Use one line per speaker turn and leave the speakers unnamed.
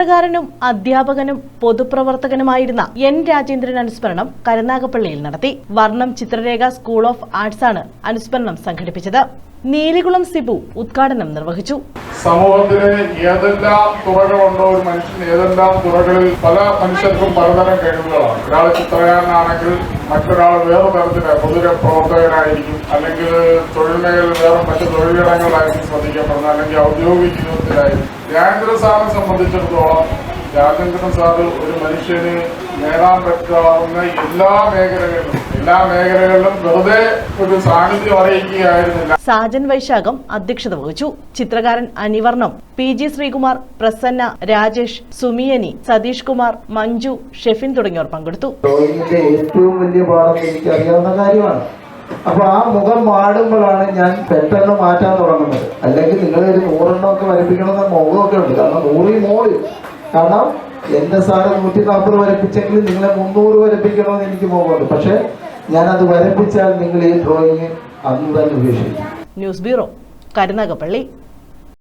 ചിത്രകാരനും അധ്യാപകനും പൊതുപ്രവർത്തകനുമായിരുന്ന എൻ രാജേന്ദ്രൻ അനുസ്മരണം കരുനാഗപ്പള്ളിയിൽ നടത്തി. Varnam Chitrarekha school of arts ആണ് അനുസ്മരണം സംഘടിപ്പിച്ചത്. നീലികുളം സിബു ഉദ്ഘാടനം നിർവഹിച്ചു.
സമൂഹത്തിന് ഏതെല്ലാം തുറകളുണ്ടോ ഒരു മനുഷ്യന് ഏതെല്ലാം തുറകളിൽ പല മനുഷ്യർക്കും പലതരം കഴിവുകളാണ്. ഒരാൾ ചിത്രകാരനാണെങ്കിൽ മറ്റൊരാൾ വേറെ തരത്തിൽ പൊതുപ്രവർത്തകനായിരിക്കും അല്ലെങ്കിൽ തൊഴിൽ മേഖലയിൽ വേറെ മറ്റു തൊഴിലിടങ്ങളിലായിരിക്കും ശ്രദ്ധിക്കപ്പെടുന്നത്. അല്ലെങ്കിൽ ഔദ്യോഗിക ജീവിതത്തിലായിരിക്കും. രാജേന്ദ്ര സാറിനെ സംബന്ധിച്ചിടത്തോളം രാജേന്ദ്രൻ സാറ് ഒരു മനുഷ്യന് നേടാൻ പറ്റാവുന്ന എല്ലാ മേഖലകളിലും എല്ലാ മേഖലകളിലും വെറുതെ ഒരു സാന്നിധ്യം അറിയിക്കുകയായിരുന്നില്ല.
സാജൻ വൈശാഖം അധ്യക്ഷത വഹിച്ചു. ചിത്രകാരൻ അനിവർണം പി ജി ശ്രീകുമാർ പ്രസന്ന രാജേഷ് സുമിയനി സതീഷ് കുമാർ മഞ്ജു ഷെഫിൻ തുടങ്ങിയവർ പങ്കെടുത്തു.
ഏറ്റവും വലിയ പാഠം എനിക്ക് അറിയാവുന്ന കാര്യമാണ്. അപ്പൊ ആ മുഖം മാടുമ്പോഴാണ് ഞാൻ പെട്ടെന്ന് മാറ്റാൻ തുടങ്ങുന്നത്. അല്ലെങ്കിൽ നിങ്ങൾ ഒരു നൂറെണ്ണമൊക്കെ വരപ്പിക്കണമെന്ന മുഖമൊക്കെ ഉണ്ട്. കാരണം നൂറിൽ മോൾ. കാരണം എന്റെ സാറ് നൂറ്റി നാൽപ്പത് വരപ്പിച്ചെങ്കിൽ നിങ്ങളെ മുന്നൂറ് വരപ്പിക്കണമെന്ന് എനിക്ക് മുഖമുണ്ട് പക്ഷെ ഞാനത് വരപ്പിച്ചാൽ നിങ്ങൾ ഈ ഡ്രോയിങ് അന്ന് തന്നെ ഉപേക്ഷിക്കും.
News bureau Karunagappally.